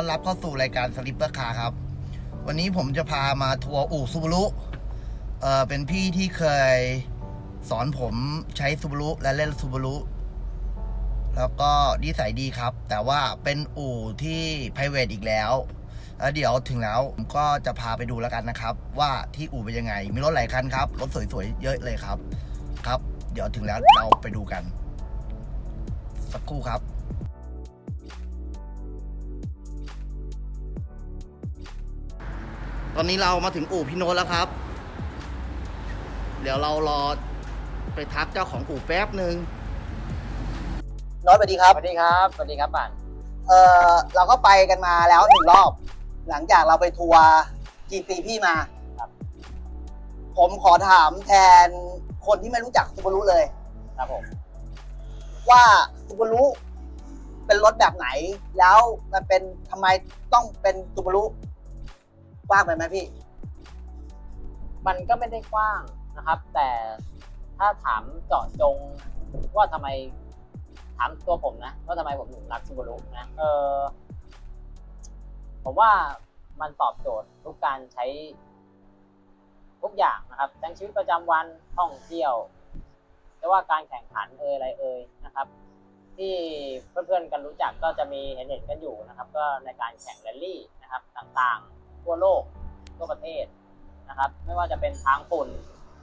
ต้อนรับเข้าสู่รายการสลิปเปอร์คาครับ วันนี้ผมจะพามาทัวร์อู่ซูบารุเอ่อเป็นพี่ที่เคยสอนผมใช้ซูบารุและเล่นซูบารุแล้วก็นิสัยดีครับ แต่ว่าเป็นอู่ที่ p r i v a t อีกแล้วแล้วเดี๋ยวถึงแล้วผมก็จะพาไปดูแล้วกันนะครับ ว่าที่อู่เป็นยังไง มีรถหลายคันครับรถสวยๆเยอะเลยครับ ครับ เดี๋ยวถึงแล้วเราไปดูกัน สักครู่ครับ ตอนนี้เรามาถึงอู่พี่โน้ตแล้วครับ เดี๋ยวเรารอไปทักเจ้าของอู่แป๊บหนึ่งโน้ตสวัสดีครับ สวัสดีครับ สวัสดีครับป่านเออเราก็ไปกันมาแล้วหนึ่งรอบ หลังจากเราไปทัวร์ GC พี่มาผมขอถามแทนคนที่ไม่รู้จักซูบารุเลย ครับผม ว่าซูบารุเป็นรถแบบไหน แล้วมันเป็นทำไมต้องเป็นซูบารุ กว้างไปไหมพี่ มันก็ไม่ได้กว้างนะครับ แต่ถ้าถามเจาะจงว่าทำไมถามตัวผมนะว่าทำไมผมถึงรักซูบารุนะเออผมว่ามันตอบโจทย์ทุกการใช้ทุกอย่างนะครับทั้งชีวิตประจำวันท่องเที่ยวไม่ว่าการแข่งขันเอยอะไรเอยนะครับ ที่เพื่อนๆกันรู้จักก็จะมีเห็นเห็นๆกันอยู่นะครับ ก็ในการแข่งแรลลี่นะครับต่างๆ ทั่วโลกทั่วประเทศนะครับ ไม่ว่าจะเป็นทางฝุ่น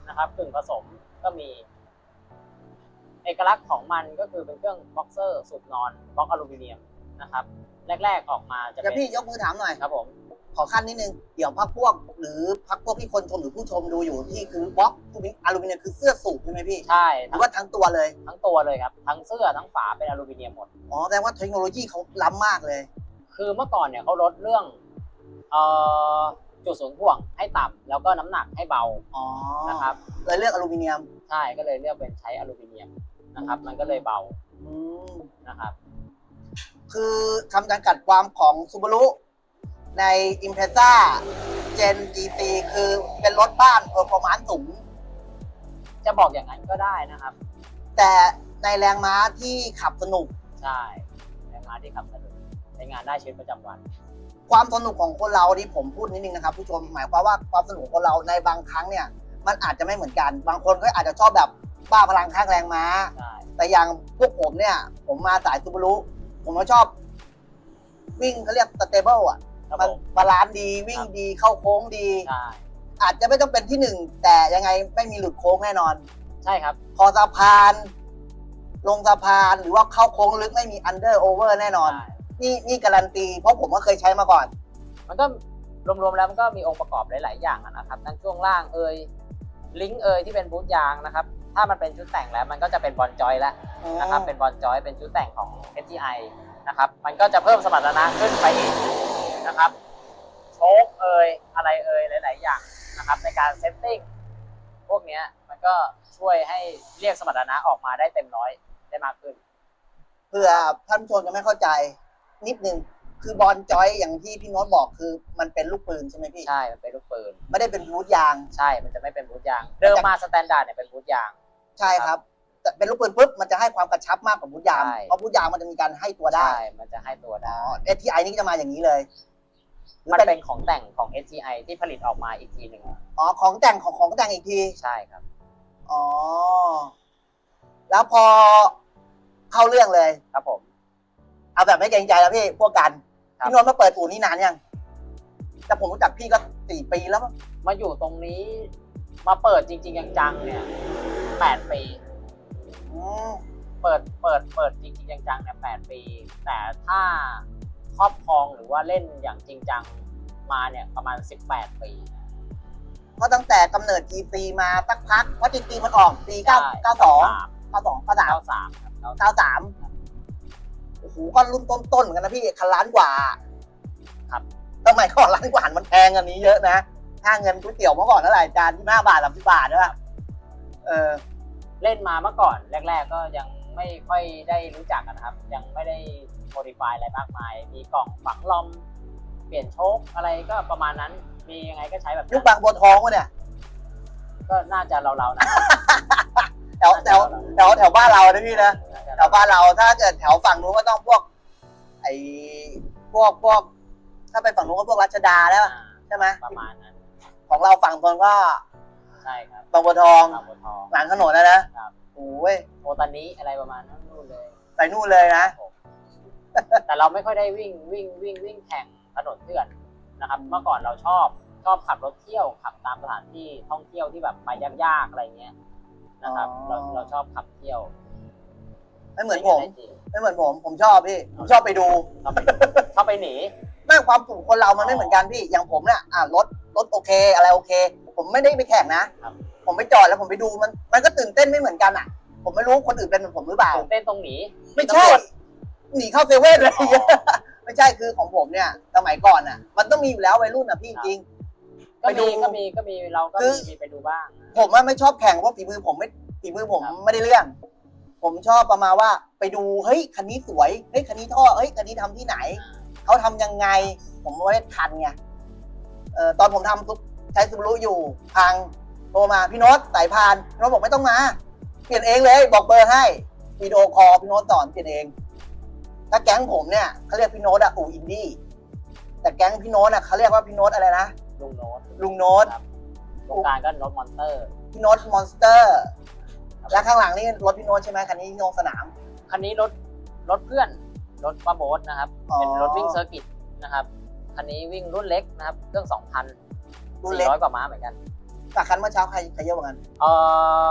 นะครับกึ่งผสมก็มี เอกลักษณ์ของมันก็คือเป็นเครื่องบ็อกเซอร์สูบนอนบล็อกอลูมิเนียมนะครับ แรก ๆออกมาจะเดี๋ยเป็วนพี่ยกมือถามหน่อย ครับผม ขอขั้นนิดนึง เดี๋ยวพักพวก หรือพักพวกที่คนชมหรือผู้ชมดูอยู่ที่คือบล็อกอลูมิเนียมคือเสื้อสูบใช่ไหมพี่ ใช่หรืทั้งอว่าทั้งตัวเลย ทั้งตัวเลยครับ ทั้งเสื้อทั้งฝาเป็นอลูมิเนียมหมด อ๋อแสดงว่าเทคโนโลยีเขาล้ำมากเลย คือเมื่อก่อนเนี่ยเขาลดเรื่องเอ่อ จุดศูนย์ถ่วงให้ต่ำแล้วก็น้ำหนักให้เบาอ๋อนะครับเลยเลือกอลูมิเนียมใช่ก็เลยเลือกเป็นใช้อลูมิเนียมนะครับ มันก็เลยเบาอืมนะครับ คือคำจำกัดความของซูบารุใน i m p r e s s a Gen GT คือเป็นรถบ้านเออประมาณสูง จะบอกอย่างนั้นก็ได้นะครับ แต่ในแรงม้าที่ขับสนุก ใช่ในงานที่ขับสนุกในงานได้ชีวิตประจำวัน ความสนุกของคนเราที่ผมพูดนิดนึงนะครับผู้ชมหมายความว่าความสนุกของคนเราในบางครั้งเนี่ยมันอาจจะไม่เหมือนกัน บางคนก็อาจจะชอบแบบบ้าพลังข้างแรงม้า ใช่แต่อย่างพวกผมเนี่ย ผมมาสายซูบารุผมก็ชอบ วิ่งเขาเรียกสเตเบิลอะครับมันผมบาลานซ์ดีวิ่งครับดีเข้าโค้งดี ใช่อาจจะไม่ต้องเป็นที่หนึ่งแต่ยังไงไม่มีหลุดโค้งแน่นอน ใช่ครับพอสะพาน ลงสะพานหรือว่าเข้าโค้งลึกไม่มีอันเดอร์โอเวอร์แน่นอน ใช่ นี่นี่การันตี เพราะผมก็เคยใช้มาก่อน มันก็รวมๆแล้วมันก็มีองค์ประกอบหลาย ๆ อย่างอะนะครับทั้งช่วงล่างเอยลิงก์เอยที่เป็นบูทยางนะครับ ถ้ามันเป็นชุดแต่งแล้วมันก็จะเป็นบอลจอยแล้วนะครับ เป็นบอลจอยเป็นชุดแต่งของ STI นะครับ มันก็จะเพิ่มสมรรถนะขึ้นไปอีกนะครับโชคเอยอะไรเอยหลาย ๆ อย่างนะครับ ในการเซตติ้งพวกเนี้ยมันก็ช่วยให้เรียกสมรรถนะออกมาได้เต็มร้อยได้มากขึ้นเพื่อท่านผู้ชมจะไม่เข้าใจ นิดนึงคือบอลจอยอย่างที่พี่โน้ตบอกคือมันเป็นลูกปืนใช่ไหมพี่ ใช่มันเป็นลูกปืน ไม่ได้เป็นบูทยาง ใช่ มันจะไม่เป็นบูทยาง เดิมมาสแตนดาร์ดเนี่ยเป็นบูทยาง ใช่ครับแต่เป็นลูกปืนปุ๊บมันจะให้ความกระชับมากกว่าบูทยาง ใช่ เพราะบูทยางมันจะมีการให้ตัวได้ ใช่ มันจะให้ตัวอ๋ได้อเอทีไอนี่จะมาอย่างนี้เลยหรือมันเป็นเป็นของแต่งของ STI ที่ผลิตออกมาอีกทีหนึ่งอ๋อของแต่งของของแต่งอีกที ใช่ครับ อ๋อ แล้วพอเข้าเรื่องเลย ครับผม เอาแบบไม่เกรงใจแล้วพี่พวกกันครับ พี่นนท์มาเปิดอู่นี่นานยังแต่ผมรู้จักพี่ก็สี่ปีแล้วมั้งมาอยู่ตรงนี้มาเปิดจริงๆจังๆเนี่ยแปดปี อืมเปิดเปิดเปิดจริงๆจังๆเนี่ยแปดปี แต่ถ้าครอบครองหรือว่าเล่นอย่างจริงจังมาเนี่ยประมาณสิบแปดปี เพราะตั้งแต่กำเนิด GC มาสักพักเพราะ GC มันออกปีเก้าเก้าสองเก้าสองเก้าสามเก้าสามครับเก้าเก้าสาม โอ้โหก็รุ่นต้นๆเหมือนกันนะพี่คันล้านกว่า ครับสมัยก่อนล้านกว่ามันแพงอันนี้เยอะนะค่าเงินก๋วยเตี๋ยวเมื่อก่อนเท่าไหร่จานที่ห้าบาทสามสิบบาทด้วยเออ เล่นมาเมื่อก่อนแรก ๆ ก็ยังไม่ค่อยได้รู้จักกันนะครับ ยังไม่ได้โมดิฟายอะไรมากมาย มีกล่องฝังลมเปลี่ยนโชคอะไรก็ประมาณนั้น มียังไงก็ใช้แบบยุคนั้นบางบัวทองวะเนี่ย ก็น่าจะเราๆนะแถวแถวแถวแถวบ้านเรานะพี่นะน่าจะ แถวบ้านเราถ้าเกิดแถวฝั่งนู้นก็ต้องพวก ไอ้พวกพวก ถ้าไปฝั่งนู้นก็พวกรัชดาแล้วอ่าใช่ไหมประมาณนั้นของเราฝั่งทนก็ใช่ครับบางบัวทอง บางบัวทอง หลังถนนแล้วนะครับ โอ้ยโอตานี้อะไรประมาณนั้นนู่นเลย ไปนู่นเลยนะ แต่เราไม่ค่อยได้วิ่งวิ่งวิ่งวิ่งแข่งถนนเถื่อนนะครับ เมื่อก่อนเราชอบชอบขับรถเที่ยวขับตามสถานที่ท่องเที่ยวที่แบบไปยากๆอะไรเงี้ยนะครับเราเราชอบขับเที่ยว ไม่เหมือนผมได้จริงไม่เหมือนผม ผมชอบพี่ ผมชอบไปดู ชอบไปชอบไปหนีแม่งความสุขคนเรามันไม่เหมือนกันพี่ อย่างผมเนี่ยอะรถ รถโอเค อะไรโอเค ผมไม่ได้ไปแข่งนะครับผมไปจอดแล้วผมไปดูมัน มันก็ตื่นเต้นไม่เหมือนกันอะ ผมไม่รู้คนอื่นเป็นเหมือนผมหรือเปล่า ตื่นเต้นตรงหนี ไม่ใช่ตำรวจหนีเข้าเซเว่นเลยอ๋อไม่ใช่คือของผมเนี่ย สมัยก่อนอะ มันต้องมีอยู่แล้ววัยรุ่นอะพี่จริงก็ไปดูมีก็มีก็มีเราก็คือมีมีไปดูบ้าง ผมว่าไม่ชอบแข่งเพราะฝีมือผมไม่ฝีมือผมครับไม่ได้เรื่อง ผมชอบประมาณว่าไปดูเฮ้ยคันนี้สวยเฮ้ยคันนี้ท่อเฮ้ยคันนี้ทำที่ไหนเขาทำยังไง ผมไม่ได้ทันไงเออตอนผมทำซุปใช้ซูบารุอยู่พังโทรมาพี่โน้ตสายพานพี่โน้ตบอกไม่ต้องมา เปลี่ยนเองเลยบอกเบอร์ให้วิดีโอคอลพี่โน้ตสอนเปลี่ยนเอง ถ้าแก๊งผมเนี่ยเขาเรียกพี่โน้ตอะอูอินดี้แต่แก๊งพี่โน้ตอะเขาเรียกว่าพี่โน้ตอะไรนะลุงโน้ตลุงโน้ตครับวงการก็โน้ตมอนเตอร์ พี่โน้ตมอนสเตอร์ และข้างหลังนี่รถพี่โน้ตใช่ไหมคันนี้ที่ลงสนาม คันนี้รถรถเพื่อนรถป้าโบ๊ทนะครับ อ๋อ เป็นรถวิ่งเซอร์กิตนะครับ คันนี้วิ่งรุ่นเล็กนะครับ เครื่อง 2,000 รุ่นเล็ก400 กว่าม้าเหมือนกัน กับคันเมื่อเช้าใครใครเยอะกว่ากันเอ่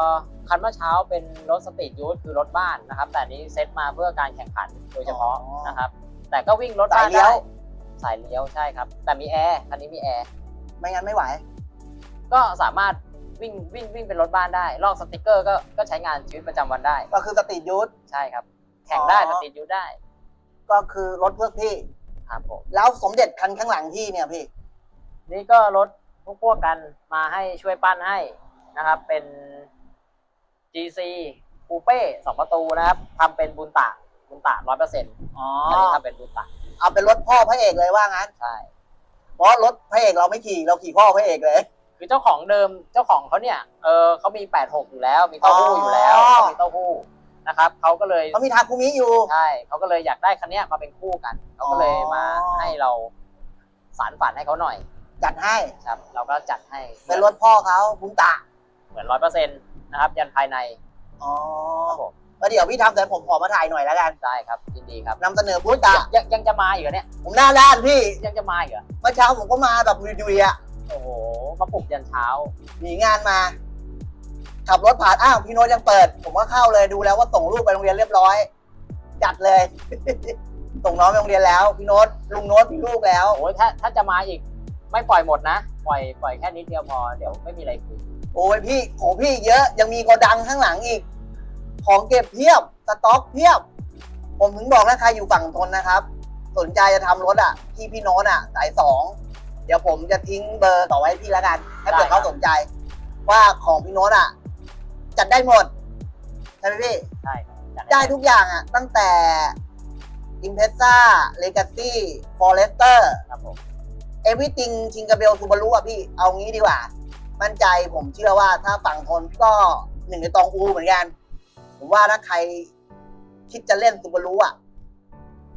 อคันเมื่อเช้าเป็นรถสตรีทยูทคือรถบ้านนะครับ แต่อันนี้เซตมาเพื่อการแข่งขันโดยเฉพาะอ๋อนะครับ แต่ก็วิ่งรถบ้านสายเลี้ยว ได้สายเลี้ยวใช่ครับ แต่มีแอร์คันนี้มีแอร์ ไม่งั้นไม่ไหว ก็สามารถ วิ่งวิ่งวิ่งเป็นรถบ้านได้ลอกสติกเกอร์ก็ก็ใช้งานชีวิตประจำวันได้ ก็คือสตรีทยูท ใช่ครับ แข่งได้อ๋สอตรีทยูทได้ก็คือรถเพื่อพี่ ครับผม แล้วสมเด็จคันข้างหลังพี่เนี่ยพี่ นี่ก็รถพวกพวกกันมาให้ช่วยปั้นให้นะครับ เป็น GC คูเป้สองประตูนะครับทำเป็นบุญตะบุญตะร้อยเปอร์เซ็นต์อ๋ออันนี้ทำเป็นบุญตะเอาเป็นรถพ่อพระเอกเลยว่างั้น ใช่ เพราะรถพระเอกเราไม่ขี่เราขี่พ่อพระเอกเลย คือเจ้าของเดิมเจ้าของเขาเนี่ยเออเขามีแปดหกอยู่แล้ว มีเต้าหู้อยู่แล้วอ๋อเขามีเต้าหู้นะครับเขาก็เลยเขามีทาคุมิอยู่ ใช่เขาก็เลยอยากได้คันเนี้ยมาเป็นคู่กันเขาก็เลยมาอ๋อให้เราสารฝันให้เขาหน่อยจัดให้ครับ เราก็จัดให้เป็นรถพ่อเขาบุญตะเหมือนร้อยเปอร์เซ็นต์นะครับ ยันภายในอ๋อครับผมแล้วเดี๋ยวพี่ทำแต่ผมขอมาถ่ายหน่อยแล้วกันได้ครับยินดีครับนำเสนอบุญตะยังยังจะมาอีกเหรอเนี่ยผมหน้าด้านพี่ยังจะมาอีกเหรอเมื่อเช้าผมก็มาแบบดุยๆอะโอ้โห มาปลุกยันเช้า หนีงานมา ขับรถผ่านอ้าวพี่โน้ตยังเปิด ผมก็เข้าเลยดูแล้วว่าส่งลูกไปโรงเรียนเรียบร้อย จัดเลย ส่งน้องไปโรงเรียนแล้ว พี่โน้ตลุงโน้ตพี่ลูกแล้วโอ้ยถ้าถ้าจะมาอีก ไม่ปล่อยหมดนะ ปล่อยปล่อยแค่นิดเดียวพอเดี๋ยวไม่มีอะไรคุยโอ้ยพี่โอ้พี่เยอะยังมีโกดังข้างหลังอีก ของเก็บเพียบสต็อกเพียบ ผมถึงบอกนะใครอยู่ฝั่งทนนะครับ สนใจจะทำรถอะที่พี่โน้ตอะสายสอง เดี๋ยวผมจะทิ้งเบอร์ต่อไว้ให้พี่แล้วกันถ้าเกิดได้ครับเขาสนใจ ว่าของพี่โน้ตอะ จัดได้หมดใช่ไหมพี่ ใช่ครับจัได้ทุกอย่างอะ ตั้งแต่ i m p r e s s a Legacy Forester ครับผม Everything ชิงกาเบลซูบารุอะพี่ เอางี้ดีกว่า มั่นใจผมเชื่อว่าถ้าฝั่งทนก็หนึ่งในตองอูเหมือนกัน ผมว่าถ้าใครคิดจะเล่นซูบารุอะ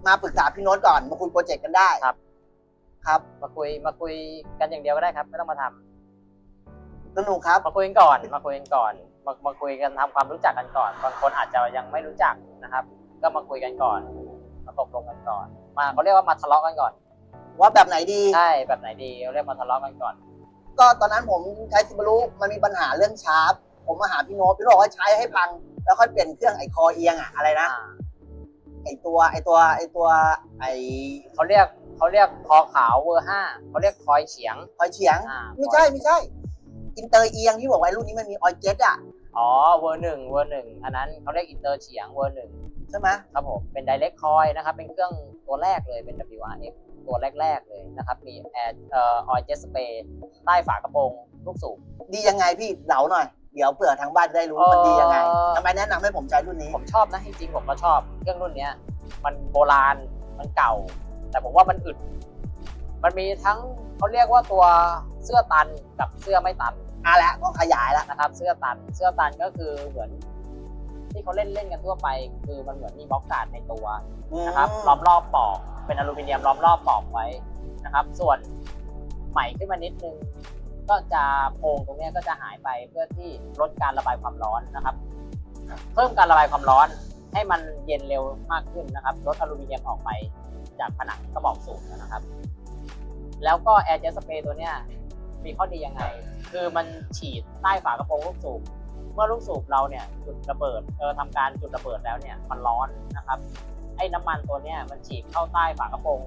มาปรึกษาพี่โน้ตก่อน มาคุยโปรเจกต์กันได้ครับ ครับมาคุยมาคุยกันอย่างเดียวก็ได้ครับ ไม่ต้องมาทำสนุกครับ มาคุยกันก่อน มาคุยกันก่อนมามาคุยกันทำความรู้จักกันก่อน บางคนอาจจะยังไม่รู้จักนะครับ ก็มาคุยกันก่อนมาตกลงกันก่อน มาเขาเรียกว่ามาทะเลาะกันก่อนว่าแบบไหนดีใช่แบบไหนดีเขาเรียกมาทะเลาะกันก่อน ก็ตอนนั้นผมใช้ซูบารุมันมีปัญหาเรื่องชาร์ปผมมาหาพี่โน้ตพี่โน้ตบอกว่าใช้ให้พัง แล้วค่อยเปลี่ยนเครื่องไอคอเอียงอะอะไรนะ อ่า ไอตัวไอตัวไอตัวไอเขาเรียกเขาเรียกคอขาวเวอร์ห้าเขาเรียกคอยเฉียงคอยเฉียง อ่า ไม่ใช่ไม่ใช่อินเตอร์เอียงที่บอกไว้รุ่นนี้มันมีออยเจ็ตอะอ๋อเวอร์หนึ่งเวอร์หนึ่งอันนั้นเขาเรียกอินเตอร์เฉียงเวอร์หนึ่งใช่ไหมครับผมเป็น direct coil นะครับ เป็นเครื่องตัวแรกเลยเป็น WRX ตัวแรก ๆ เลยนะครับ มีแอร์เอ่อ oil jet spray ใต้ฝากระโปรงลูกสูบดียังไงพี่เหลาหน่อยเดี๋ยวเผื่อทางบ้านจะได้รู้เอ่อมันดียังไงทำไมแนะนำให้ผมใช้รุ่นนี้ ผมชอบนะจริงๆผมก็ชอบเครื่องรุ่นเนี้ย มันโบราณมันเก่า แต่ผมว่ามันอึด มันมีทั้งเขาเรียกว่าตัวเสื้อตันกับเสื้อไม่ตันอะแล้วก็ขยายแล้วนะครับ เสื้อตันเสื้อตันก็คือเหมือนที่เขาเล่นเล่นกันทั่วไป คือมันเหมือนมีบล็อกการ์ดในตัวนะครับล้อมรอบปอกเป็นอลูมิเนียมล้อมรอบปอกไว้นะครับ ส่วนใหม่ขึ้นมานิดนึง ก็จะโพรงตรงนี้ก็จะหายไปเพื่อที่ลดการระบายความร้อนนะครับ เพิ่มการระบายความร้อนให้มันเย็นเร็วมากขึ้นนะครับลดอลูมิเนียมออกไปจากผนังกระบอกสูบนะครับ แล้วก็แอร์เจสเปรย์ตัวเนี้ยมีข้อดียังไง คือมันฉีดใต้ฝากระโปรงลูกสูบเมื่อลูกสูบเราเนี่ยจุดระเบิดเออทำการจุดระเบิดแล้วเนี่ยมันร้อนนะครับไอ้น้ำมันตัวเนี้ยมันฉีดเข้าใต้ฝากระโปรง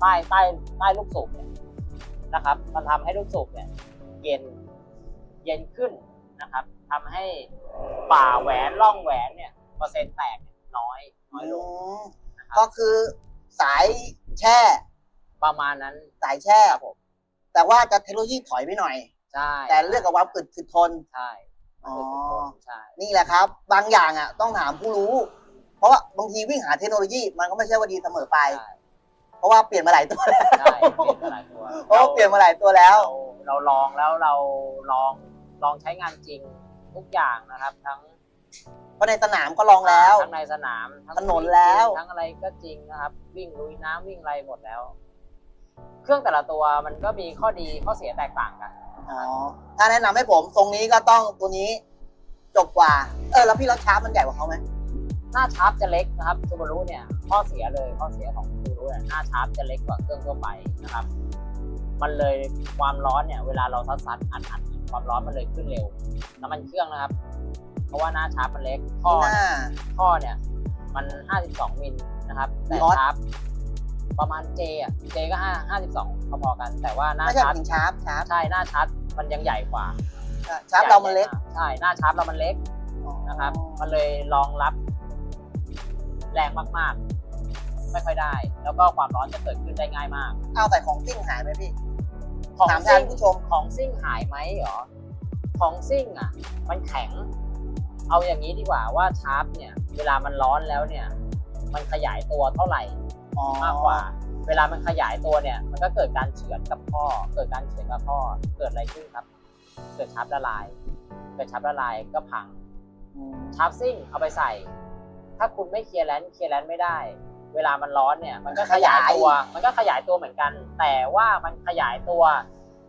ใต้ใต้ใต้ลูกสูบเนี่ย นะครับ มันทำให้ลูกสูบเนี่ยเย็นเย็นขึ้นนะครับทำให้ป่าแหวนร่องแหวนเนี่ยเปอร์เซ็นต์แตกเนี่ยน้อยน้อยลงนะครับก็คือสายแช่ประมาณนั้นสายแช่ครับผมแต่ว่าจะเทคโนโลยีถอยไปหน่อยใช่แต่เรื่องกับความอึดถึกทนใช่มันคือทุกคนใช่นี่แหละครับ บางอย่างอะต้องถามผู้รู้ เพราะว่าบางทีวิ่งหาเทคโนโลยีมันก็ไม่ใช่ว่าดีเสมอไปใช่ เพราะว่าเปลี่ยนมาหลายตัวแล้วใช่เปลี่ยนมาหลายตัวเพราะว่าเปลี่ยนมาหลายตัวแล้ว เราเราลองแล้วเราลองลองใช้งานจริงทุกอย่างนะครับ ทั้งเพราะในสนามก็ลองแล้ว ทั้งในสนามทั้งถนนแล้ว ทั้งอะไรก็จริงนะครับ วิ่งลุยน้ำวิ่งอะไรหมดแล้ว เครื่องแต่ละตัวมันก็มีข้อดีข้อเสียแตกต่างกัน อ๋อ ถ้าแนะนำให้ผมทรงนี้ก็ต้องตัวนี้จบกว่า เออแล้วพี่รถชาร์จมันใหญ่กว่าเขาไหม หน้าชาร์ปจะเล็กนะครับซูบารุเนี่ยข้อเสียเลยข้อเสียของซูบารุเนี่ยหน้าชาร์ปจะเล็กกว่าเครื่องทั่วไปนะครับ มันเลยความร้อนเนี่ยเวลาเราซัดซัดอัดอัดความร้อนมันเลยขึ้นเร็วน้ำมันเครื่องนะครับ เพราะว่าหน้าชาร์ปมันเล็กข้อหน้าข้อเนี่ยมัน 52 มิลนะครับ แต่น็อตชาร์ปประมาณ J อะ J ก็5 52พอๆกัน แต่ว่าหน้าไม่ใช่ชาร์ปถึงชาร์ปชาร์ปใช่หน้าชาร์ปมันยังใหญ่กว่าชาร์ปเรามันเล็ก ใช่หน้าชาร์ปเรามันเล็กนะครับ มันเลยรองรับ แรงมากๆ ไม่ค่อยได้ แล้วก็ความร้อนจะเกิดขึ้นได้ง่ายมาก เอาแต่ของซิ่งหายไหมพี่ของถามแทซิ่นงผู้ชม ของซิ่งหายไหมเหรอ ของซิ่งอะ มันแข็ง เอาอย่างนี้ดีกว่าว่าชาร์ปเนี่ย เวลามันร้อนแล้วเนี่ย มันขยายตัวเท่าไหร่อ๋อมากกว่า เวลามันขยายตัวเนี่ย มันก็เกิดการเฉือนกับข้อ เกิดการเฉือนกับข้อ เกิดอะไรขึ้นครับ เกิดชาร์ปละลาย เกิดชาร์ปละลายก็พัง อืมชาร์ปซิ่งเอาไปใส่ ถ้าคุณไม่เคลียร์แลนด์เคลียร์แลนด์ไม่ได้ เวลามันร้อนเนี่ย มันก็ขยายตัว มันก็ขยายตัวเหมือนกัน แต่ว่ามันขยายตัว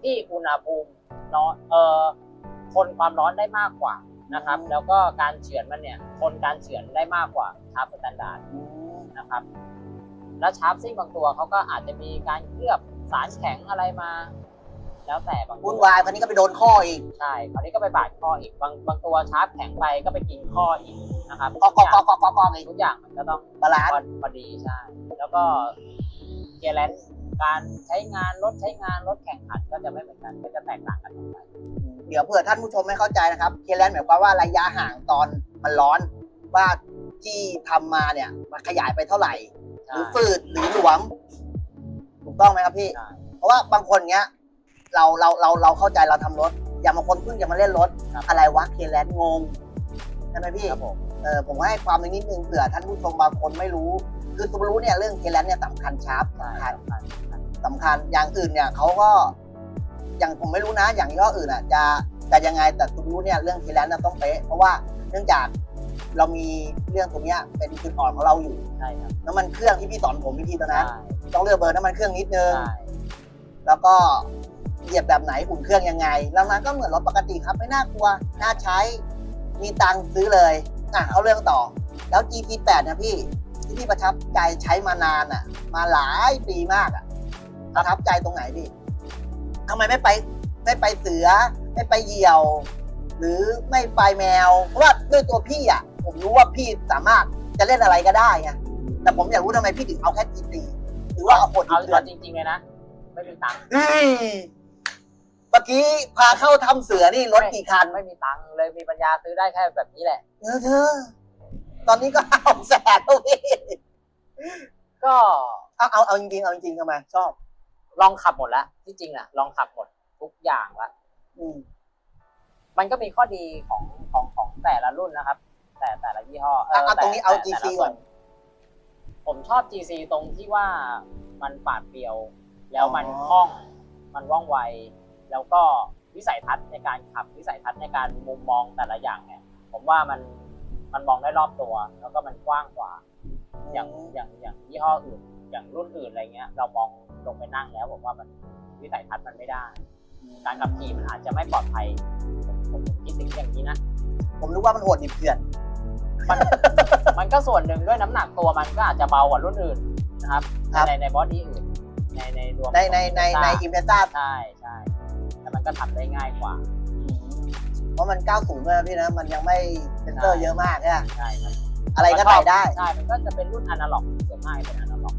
ที่อุณหภูมิเนาะเอ่อทนความร้อนได้มากกว่านะครับ แล้วก็การเฉือนมันเนี่ยทนการเฉือนได้มากกว่าชาร์ปสแตนดาร์ดอืมนะครับ แล้วชาร์ปซิ่งบางตัวเขาก็อาจจะมีการเคลือบสารแข็งอะไรมา แล้วแต่บางตัวุ่นวายคนนี้ก็ไปโดนข้ออีก ใช่คราวนี้ก็ไปบาดข้ออีกบางบางตัวชาร์ปแข็งไปก็ไปกินข้ออีก นะครับกอกอกอกอกอกอกอีกทุกอย่างมันก็ต้องบาลานซ์พอพอดีใช่แล้วก็เกียร์แลนซ์การใช้งานรถใช้งานรถแข่งขันก็จะไม่เหมือนกันก็จะแตกต่างกันออกไปเดี๋ยวเผื่อท่านผู้ชมไม่เข้าใจนะครับเคลียร์แลนด์หมายความว่าระยะห่างตอนมันร้อนว่าที่ทำมาเนี่ยมันขยายไปเท่าไหร่หใช่รือฝืดหรือหลวมถูกต้องไหมครับพี่ใช่เพราะว่าบางคนเนี้ย เราเราเราเราเข้าใจเราทำรถ อย่างบางคนเพิ่งจะมาเล่นรถอะไรวะเคลียร์แลนด์งงใช่ไหมพี่ครับผม เออผมให้ความนิดนึงเผื่อท่านผู้ชมบางคนไม่รู้ คือซูบารุเนี่ยเรื่องเคลียร์แลนด์เนี่ยสำคัญชาร์ปใช่สำคัญสำคัญสำคัญสำคัญอย่างอื่นเนี่ยเขาก็อย่างผมไม่รู้นะ อย่างยี่ห้ออื่นอะจะจะยังไงแต่ซูบารุเนี่ยเรื่องเคลียร์แลนด์เนี่ยต้องเป๊ะเพราะว่าเนื่องจากเรามีเรื่องตรงเนี้ยเป็นจุดอ่อนของเราอยู่ใช่ครับน้ำมันเครื่องที่พี่สอนผมวิธีตอนใช่นั้นต้องเลือกเบอร์น้ำมันเครื่องนิดนึงใช่แล้วก็เหยียบแบบไหนอุ่นเครื่องยังไงแล้วนั้นก็เหมือนรถปกติครับไม่น่ากลัวน่าใช้มีตังค์ซื้อเลย อะเขาเรื่องต่อ แล้ว GT8 เนี่ยพี่ที่พี่ประทับใจใช้มานานอะ มาหลายปีมากอะประทับใจตรงไหนพี่ทำไมไม่ไปไม่ไปเสือ ไม่ไปเหยี่ยว หรือไม่ไปแมว เพราะว่าด้วยตัวพี่อะ ผมรู้ว่าพี่สามารถจะเล่นอะไรก็ได้ไงแต่ผมอยากรู้ทำไมพี่ถึงเอาแค่ GT หรือว่าเอาคนเอาอื่นเอาจริงๆเลยนะ ไม่มีตังค์เฮ้ยเมื่อกี้พาเข้าทำเสือนี่รถกี่คันไม่มีตังค์เลยมีปัญญาซื้อได้แค่แบบนี้แหละ เออเธอ ตอนนี้ก็เอาแสนแล้วพี่ก็เอาเอาเอาจริงๆเอาจริงๆทำไมชอบ ลองขับหมดแล้วที่จริงอะลองขับหมดทุกอย่างละอืมมันก็มีข้อดีของของของแต่ละรุ่นนะครับ แต่แต่ละยี่ห้อเอาเอาตรงนี้เอาแต่ GC แต่ละก่อน ผมชอบ GC ตรงที่ว่ามันปาดเปรียว แล้วมันอ๋อ คล่อง มันว่องไว แล้วก็วิสัยทัศน์ในการขับวิสัยทัศน์ในการมุมมองแต่ละอย่างเนี่ย ผมว่ามันมันมองได้รอบตัว แล้วก็มันกว้างกว่า อย่างอย่างอย่างยี่ห้ออื่น อย่างรุ่นอื่นอะไรเงี้ย เรามองลงไปนั่งแล้วผมว่ามันวิสัยทัศน์มันไม่ได้ การขับขี่มันอาจจะไม่ปลอดภัยผมผมผมคิดถึงอย่างนี้นะผมรู้ว่ามันโหดดิบเถื่อนมันก็ส่วนหนึ่งด้วยน้ำหนักตัวมันก็อาจจะเบากว่ารุ่นอื่นนะครับครับ ในในบอดี้อื่นในในรวมในในในในอิมเพรสซ่า ใช่ใช่แต่มันก็ทำได้ง่ายกว่า เพราะมัน 90เลยนะพี่นะ มันยังไม่เซนเซอร์เยอะมากใช่ไหมใช่ครับอะไรก็ถ่ายได้ ใช่ มันก็จะเป็นรุ่นอนาล็อกส่วนมากเป็นอนาล็อก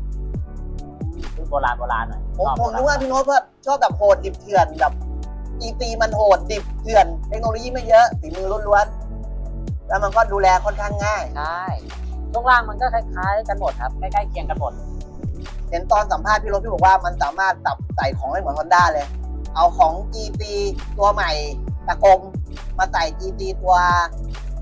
รุ่นโบราณโบราณหน่อยผมชอบผมโบณรู้ว่าพี่โน้ตว่าชอบแบบโหดดิบเถื่อนแบบอีตีมันโหดดิบเถื่อนเทคโนโลยีไม่เยอะฝีมือล้วนๆแล้วมันก็ดูแลค่อนข้างง่ายใช่ช่วงล่างมันก็คล้ายๆกันหมดครับใกล้ๆเคียงกันหมดเห็นตอนสัมภาษณ์พี่รถพี่บอกว่ามันสามารถตับใส่ของได้เหมือนฮอนด้าเลย เอาของ GT ตัวใหม่ ตะกรมมาใส่ GT ตัว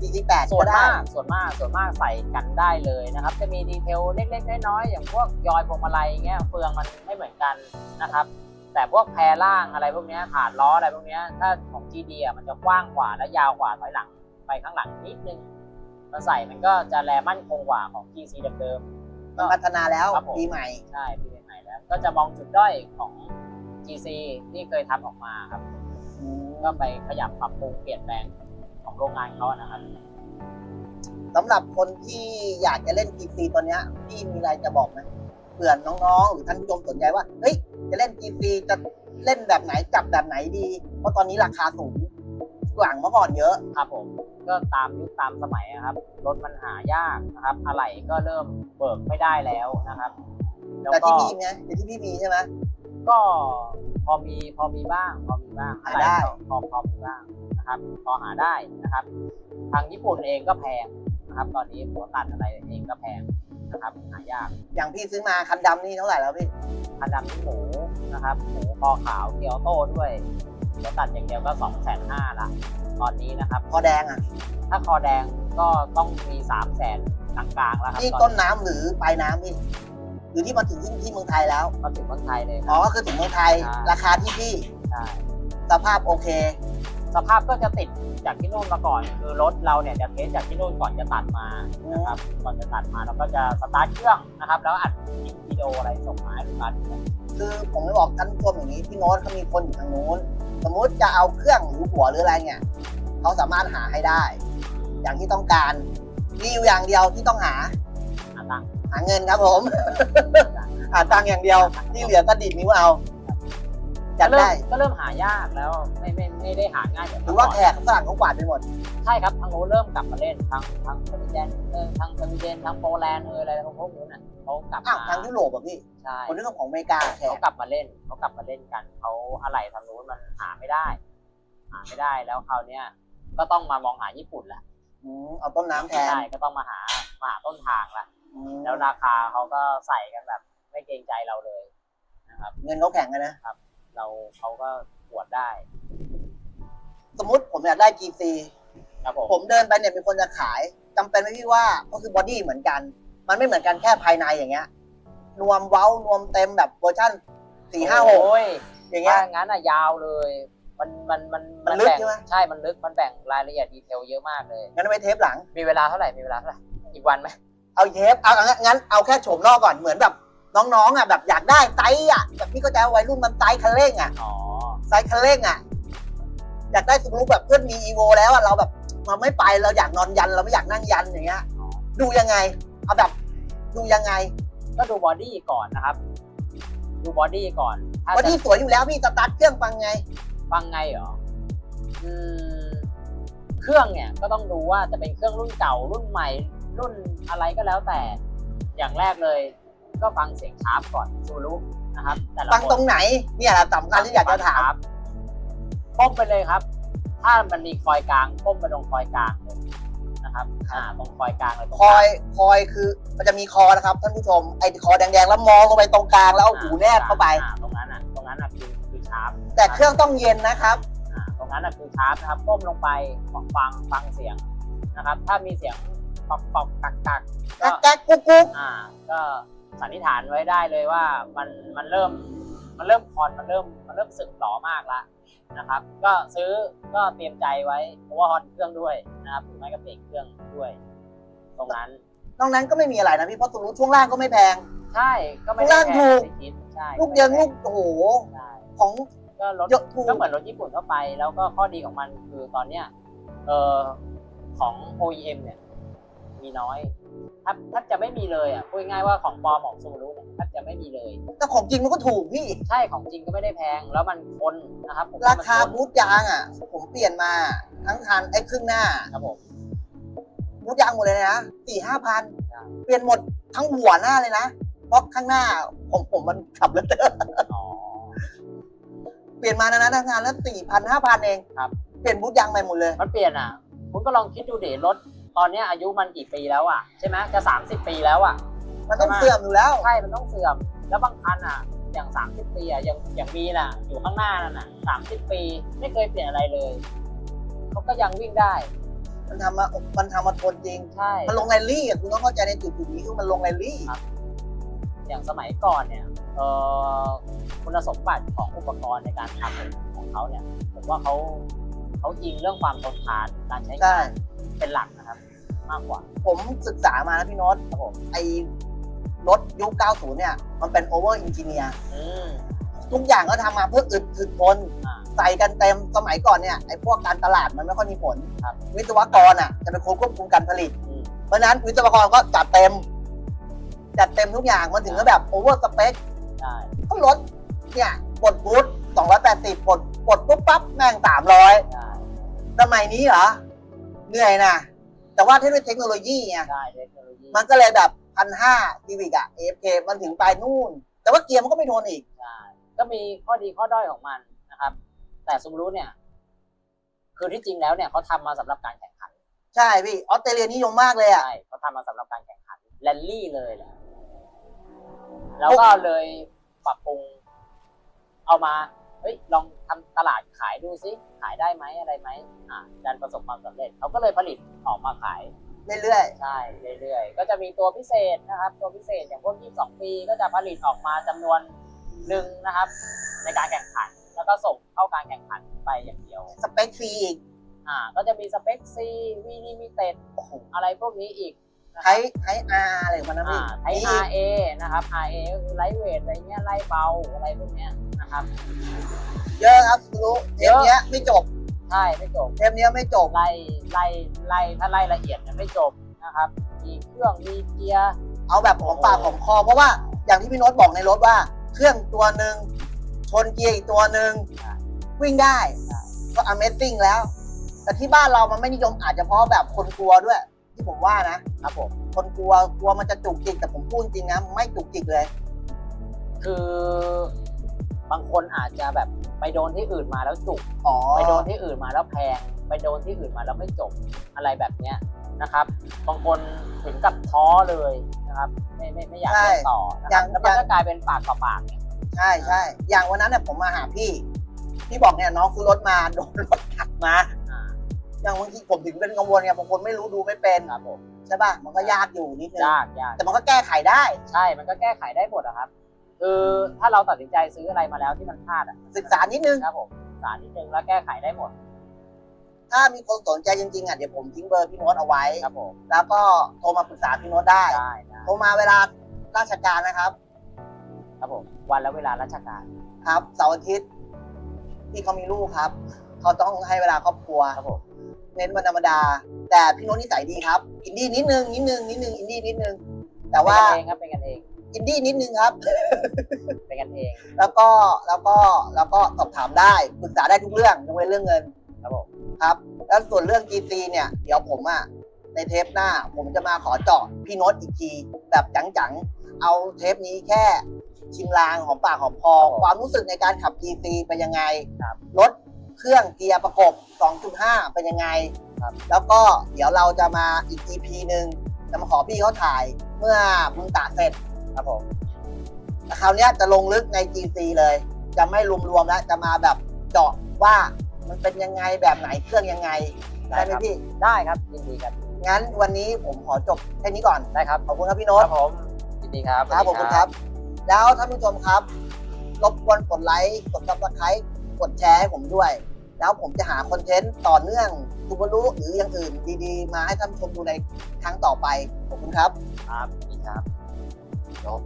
GT8 ส่วก็นได้มากส่วนมากส่วนมากใส่กันได้เลยนะครับ จะมีดีเทลเล็กๆน้อยๆอย่างพวกยอยพวงมาลัยเงี้ยเฟืองมันไม่เหมือนกันนะครับ แต่พวกแพรล่างอะไรพวกเนี้ยขาดล้ออะไรพวกเนี้ยถ้าของ GD อะมันจะกว้างกว่าและยาวกว่าถอยหลังไปข้างหลังนิดนึงมาใส่มันก็จะแลมั่นคงกว่าของ GC เดิมๆมันพัฒนาแล้วครับผมปีใหม่ใช่ปีใหม่ๆแล้ว ก็จะมองจุดด้อยของ GC ที่เคยทำออกมาครับ ก็ไปขยับปรับปรุงเปลี่ยนแปลงของโรงงานเขานะครับ สำหรับคนที่อยากจะเล่น GC ตัวเนี้ยพี่มีอะไรจะบอกไหมเผื่อน้องๆ หรือท่านผู้ชมสนใจว่าเฮ้ยจะเล่น GC จะเล่นแบบไหนจับแบบไหนดี เพราะตอนนี้ราคาสูงกว่าเมื่อก่อนเยอะครับผม ก็ตามยุคตามสมัยนะครับ รถมันหายากนะครับ อะไหล่ก็เริ่มเบิกไม่ได้แล้วนะครับ แล้วแต่ก็ที่พี่มีไงแต่ที่พี่มีใช่ไหมก็ พอมีพอมีบ้าง พอมีบ้างหาอะไหล่ได้ก็พอพอมีบ้างนะครับ พอหาได้นะครับ ทางญี่ปุ่นเองก็แพงนะครับ ตอนนี้หัวตัดอะไรเองก็แพงนะครับหายากอย่างพี่ซื้อมาคันดำนี่เท่าไหร่แล้วพี่คันดำนี่หมูนะครับหมูคอขาวเกียวโต้ด้วยหัวตัดอย่างเดียวก็สองแสนห้าละตอนนี้นะครับ พอแดงอะ ถ้าคอแดงก็ต้องมีสามแสนกลางๆแล้วครับนี่ตต้อนนน้ำหรือปลายน้ำพี่ หรือที่มาถึงที่ที่เมืองไทยแล้วมาถึงเมืองไทยเลยคอ๋รัอบก็คือถึงเมืองไทย ใช่ ราคาที่พี่ใช่สภาพโอเค สภาพก็จะติดจากที่นู่นมาก่อน คือรถเราเนี่ยจะเทสจากที่นู่นก่อนจะตัดมานะครับก่อนจะตัดมาเราก็จะสตาร์ทเครื่องนะครับ แล้วอัดคลิปวิดีโออะไรส่งมาให้ลูกค้าดูคือผมไม่บอกท่านผู้ชมอย่างนี้พี่โน้ตเขามีคนอยู่ทางนู้น สมมุติจะเอาเครื่องหรือหัวหรืออะไรเนี่ยเขาสามารถหาให้ได้ อย่างที่ต้องการมีอยู่อย่างเดียวที่ต้องหาหาตังค์ หาเงินครับผม หาตังค์อย่างเดียวที่เหลือก็ดิดนิ้วเอาจัดก็เริ่ได้มก็เริ่มหายากแล้วไม่ไม่ไม่ได้หาง่ายเหมือนหรืเมื่ออว่าก่อนแขกฝรั่งเขากวาดไปหมด ใช่ครับทางโน้นเริ่มกลับมาเล่นทางทางสวีเดนเออทางสวีเดนทางโปแลนด์เอออะไรพวกนู้นน่ะเขากลับอ้าวมาทางยุโรปอะพี่ ใช่คนที่ของอเมริกาแขเขากกลับมาเล่นเขากลับมาเล่นกันเขาอะไรทางนู้นมันหาไม่ได้ หาไม่ได้แล้วคราวเนี้ยก็ต้องมามองหาญี่ปุ่นแหละ อืมเอาต้นน้ำแทน ใช่ก็ต้องมาหามาหาต้นทางละอืมแล้วราคาเขาก็ใส่กันแบบ ไม่เกรงใจเราเลยนะครับ เงินเขาแข่งกันนะ เราเขาก็ปวดได้สมมติผมอยากได้ GC ครับผมผมเดินไปเนี่ยมีคนจะขายจำเป็นไหมพี่ว่าก็คือบอดี้เหมือนกัน มันไม่เหมือนกันแค่ภายในอย่างเงี้ย นวมเว้านวมเต็มแบบเวอร์ชั่นสี่ห้าหกโอ้ยอย่างเงี้ถ้ายงั้นอะยาวเลย มันมันมันมันลึกแบ่งใช่ไหม ใช่ มันลึก มันแบ่งรายละเอียดดีเทลเยอะมากเลย งั้นไว้เทปหลัง มีเวลาเท่าไหร่ มีเวลาเท่าไหร่ อีกวันไหมเอาเทปเอางั้นงั้นเอาแค่โฉมนอกก่อนเหมือนแบบน้องๆอะแบบอยากได้ไซส์อะแบบพี่ก็จะวัยรุ่นมันไซส์คันเร่งอะอ๋อ ไซส์คันเร่งอะอยากได้สมรู้แบบเพื่อนมีอีโวแล้วอะเราแบบเราไม่ไปเราอยากนอนยันเราไม่อยากนั่งยันอย่างเงี้ยอ๋อดูยังไงเอาแบบดูยังไงก็ดูบอดี้ก่อนนะครับ ดูบอดี้ก่อน ถ้าวันจะที่สวยอยู่แล้วพี่สตาร์ทเครื่องฟังไง ฟังไงเหรออืมเครื่องเนี่ยก็ต้องดูว่าจะเป็นเครื่องรุ่นเก่ารุ่นใหม่ รุ่นอะไรก็แล้วแต่ อย่างแรกเลย ก็ฟังเสียงชาร์ปก่อนซูรุนะครับแต่ละฟังคนตรงไหนเนี่ยแหละสำคัญที่อยากจะถามก้มไปเลยครับ ถ้ามันมีคอยกลางก้มไปตรงคอยกลางเลยนะครับอ่าตรงคอยกลางเลยตรงคอยคอยคือ มันจะมีคอนะครับท่านผู้ชมไอ้คอแดงๆแล้วมองลงไปตรงกลางแล้วเอาหูแนบเข้าไปอ่ตรงนั้นอะตรงนั้นอะคือคือชาร์ป แต่เครื่องต้องเย็นนะครับอ่าตรงนั้นอะคือชาร์ปนะครับก้มลงไปฟังฟังเสียงนะครับ ถ้ามีเสียงปอกปอกกักกักก็ แก๊กๆกุ๊กกุ๊กอ่าก็สันนิษฐานไว้ได้เลยว่ามันมันเริ่มมันเริ่มคอนมันเริ่มมันเริ่มสึกหลอมากละนะครับ ก็ซื้อก็เตรียมใจไว้เพราะว่าฮอนเครื่องด้วยนะครับหรือไม่ก็เบรกเครื่องด้วย ตรงนั้นนอกนั้นก็ไม่มีอะไรนะพี่เพราะตัวรู้ช่วงล่างก็ไม่แพง ใช่ก็ไม่ข้างล่างได้แพถูงกไปคิดใช่ลูกยังลูกโอ้โห ใช่ ของ ก็รถเยอะถูก ก็เหมือนรถญี่ปุ่นทั่วไป แล้วก็ข้อดีของมันคือตอนเนี้ยเออของ OEM เนี่ย มีน้อยแทบแทบจะไม่มีเลยอะพูดง่ายๆว่าของปลอมของซูรุเนี่ยแทบจะไม่มีเลย แต่ของจริงมันก็ถูกพี่ ใช่ของจริงก็ไม่ได้แพง แล้วมันทนนะครับผมราว่ามันคาทนบูทยางอะ ผมเปลี่ยนมาทั้งคันไอ้ครึ่งหน้าครับผม บูทยางหมดเลยนะสี่ห้าพันใช่เปลี่ยนหมดทั้งหัวหน้าเลยนะเพราะข้างหน้าผมผมมันขับรถเตอร์อ๋อ เปลี่ยนมานะนะทั้งงานแล้วสี่พันห้าพันเองครับ เปลี่ยนบูทยางใหม่หมดเลย มันเปลี่ยนอะ คุณก็ลองคิดดูเดรถตอนเนี้ยอายุมันกี่ปีแล้วอะใช่ไหมจะสามสิบปีแล้วอะ มันต้องใช่ไหม เสื่อมอยู่แล้ว ใช่ มันต้องเสื่อม แล้วบางคันอะ อย่างสามสิบปีอะ อย่างอย่างมีน่ะ อยู่ข้างหน้านั่นน่ะสามสิบปี ไม่เคยเปลี่ยนอะไรเลย เขาก็ยังวิ่งได้ มันทำมามันทำมาทนจริง ใช่ มันลงแรลลี่อะคุณต้องเข้าใจในจุดจุดๆนี้คือมันลงแรลลี่ อย่างสมัยก่อนเนี่ยเอ่อคุณสมบัติของอุปกรณ์ในการทำของเขาเนี่ยผมว่าเขาเขาอิงเรื่องความทนทานการใช้ใช่งานเป็นหลักนะครับ มากกว่า ผมศึกษามานะพี่โน้ตครับผมไอ้รถยุค 90 เนี่ย มันเป็นโอเวอร์อินจิเนียร์อืมทุกอย่างก็ทำมาเพื่ออึดถึกทนอ่าใส่กันเต็มสมัยก่อนเนี่ยไอ้พวกการตลาดมันไม่ค่อยมีผลครับวิศวกรอะจะเป็นคนควบคุมการผลิตอืมเพราะฉะนั้นวิศวกรก็จัดเต็ม จัดเต็มทุกอย่างมันถึงก็แบบโอเวอร์สเปคใช่ก็รถเนี่ยปลดบูท280ปลดปลดปุ๊บปั๊บแม่ง300ใช่สมัยนี้เหรอ เหนื่อยนะ แต่ว่าที่ด้วยเทคโนโลยีไงใช่เทคโนโลยีมันก็เลยแบบพันห้าซีวิกอะ AFK มันถึงไปนู่น แต่ว่าเกียร์มันก็ไม่ทนอีกใช่ก็มีข้อดีข้อด้อยของมันนะครับ แต่ซูบารุเนี่ย คือที่จริงแล้วเนี่ยเขาทำมาสำหรับการแข่งขัน ใช่พี่ออสเตรเลียนิยมมากเลยอะใช่เขาทำมาสำหรับการแข่งขันแรลลี่เลยแหละ แล้วก็เลยปรับปรุง เอามาเฮ้ยลองทำตลาดขายดูซิขายได้ไหมอะไรไหมอ่าดันประสบความสำเร็จเขาก็เลยผลิตออกมาขายเรื่อยใช่เรื่อยๆก็จะมีตัวพิเศษนะครับ ตัวพิเศษอย่างพวก 22 ปีก็จะผลิตออกมาจำนวนหนึ่งนะครับ ในการแข่งขัน แล้วก็ส่งเข้าการแข่งขันไปอย่างเดียวๆสเปคฟรีอีกอ่าก็จะมีสเปคซีวีลิมิเต็ดอะไรพวกนี้อีกนะ ไทครับไทอาร์อะไรของมันนะอ่าพี่ ไทย RA นะครับ RA ก็คือไลท์เวทอะไรเงี้ยไล่เบาอะไรพวกเนี้ยนะครับเยอะครับรู้เทปเนี้ยไม่จบใช่ไม่จบเทปเนี้ยไม่จบไล่ไล่ไล่ถ้าไล่ละเอียดเนี่ยไม่จบนะครับ มีเครื่องมีเกียร์เอาแบบของปากของคอ เพราะว่าอย่างที่พี่โน้ตบอกในรถว่า เครื่องตัวหนึ่งชนเกียร์อีกตัวหนึ่งใช่วิ่งได้ใช่ก็ Amazing แล้ว แต่ที่บ้านเรามันไม่นิยมอาจจะเพราะแบบคนกลัวด้วยที่ ผมว่านะครับผมคนกลัวกลัวมันจะจุกจิกแต่ผมพูดจริงนะไม่จุกจิกเลย คือบางคนอาจจะแบบไปโดนที่อื่นมาแล้วจุกอ๋อไปโดนที่อื่นมาแล้วแพง ไปโดนที่อื่นมาแล้วไม่จบอะไรแบบเนี้ยนะครับ บางคนถึงกับท้อเลยนะครับ ไม่ไม่ไม่อยากใช่เล่นต่อนะครับแล้วมันก็กลายเป็นปากต่อปากเนี่ยใช่ใช่อย่างวันนั้นเนี่ยผมมาหาพี่ พี่บอกเนี่ยน้องซื้อรถมาโดนรถขับมา อ่าอย่างบางทีผมถึงเป็นกังวลไงบางคนไม่รู้ดูไม่เป็นครับผมใช่ป่ะมันก็ยากอยู่นิดนึงยากยากแต่มันก็แก้ไขได้ ใช่มันก็แก้ไขได้หมดอะครับ คือถ้าเราตัดสินใจซื้ออะไรมาแล้วที่มันพลาดอะศึกษานิดนึงครับผมสารนิดนึงแล้วแก้ไขได้หมด ถ้ามีคนสนใจจริงๆอะเดี๋ยวผมทิ้งเบอร์พี่โน้ตเอาไว้ครับผมแล้วก็โทรมาปรึกษาพี่โน้ตได้ได้ได้โทรมาเวลาราชการนะครับ ครับผมวันและเวลาราชการครับเสาร์อาทิตย์ที่เขามีลูกครับ เขาต้องให้เวลาครอบครัวครับผม เน้นวันธรรมดา แต่พี่โน้ตนิสัยดีครับ อินดี้นิดนึงนิดนึงนิดนึงอินดี้นิดนึง แต่ว่าเป็นกันเองครับเป็นกันเอง อินดี้นิดนึงครับ เป็นกันเอง แล้วก็แล้วก็แล้วก็สอบถามได้ปรึกษาได้ทุกเรื่องยกเว้นเรื่องเงินครับผมครับ แล้วส่วนเรื่อง GC เนี่ย เดี๋ยวผมอะในเทปหน้าผมจะมาขอเจาะพี่โน้ตอีกที แบบจังๆ เอาเทปนี้แค่ชิมลางของปากของคอความรู้สึกในการขับ GC เป็นยังไงครับรถ เครื่องเกียร์ประกบ 2.5 เป็นยังไง ครับแล้วก็เดี๋ยวเราจะมาอีก EP หนึ่งจะมาขอพี่เขาถ่ายเมื่อมึงตะเสร็จครับผมแต่คราวเนี้ยจะลงลึกใน GC เลย จะไม่รวมๆแล้วจะมาแบบเจาะว่ามันเป็นยังไงแบบไหนเครื่องยังไงได้ไหมครับพี่ ได้ครับยินดีครับงั้นวันนี้ผมขอจบแค่นี้ก่อน ได้ครับขอบคุณครับพี่คโน้ต รับผมยินดีครับครับสผวัมสดีครับ แล้วท่านผู้ชมครับ รบกวนกดไลค์ กดซับสไครต์กดแชร์ให้ผมด้วย แล้วผมจะหาคอนเทนต์ต่อเนื่องซูบารุหรืออย่างอื่นดีๆ มาให้ท่านชมดูในครั้งต่อไป ขอบคุณครับ ครับสวัสดีครับจบ